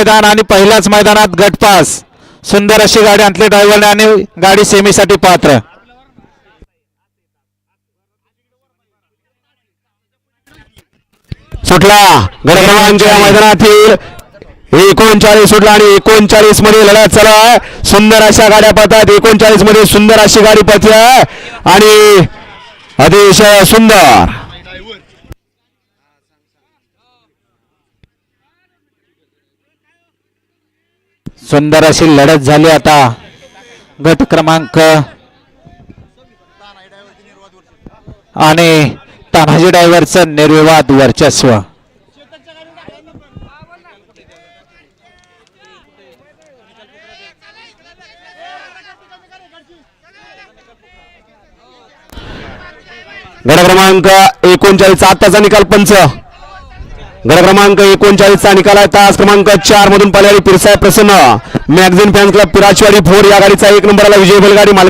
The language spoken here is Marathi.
मैदान आणि पहिल्याच मैदानात गटपास. सुंदर अशी गाडी आणली ड्रायव्हरने आणि गाडी सेमीसाठी पात्र. सुटला. गड क्रमांक या मैदानातील एकोणचाळीस सुटला आणि एकोणचाळीसमध्ये लढत चालू सुंदर अशा गाड्या पळतात. एकोणचाळीसमध्ये सुंदर अशी गाडी पळते. आणि अतिशय सुंदर. सुंदर अशी लढत झाली आता. गट क्रमांक आणि तानाजी ड्रायव्हरचं निर्विवाद वर्चस्व. गड क्रमांक एकोणचाळीस आताचा निकाल पंच. गड क्रमांक एकोणचाळीसचा निकाल आहे. तास क्रमांक चार मधून पळाली पिरसाय Prasanna. Magazine fan club Pirachwadi four या गाडीचा एक नंबरला विजय बैलगाडी मालक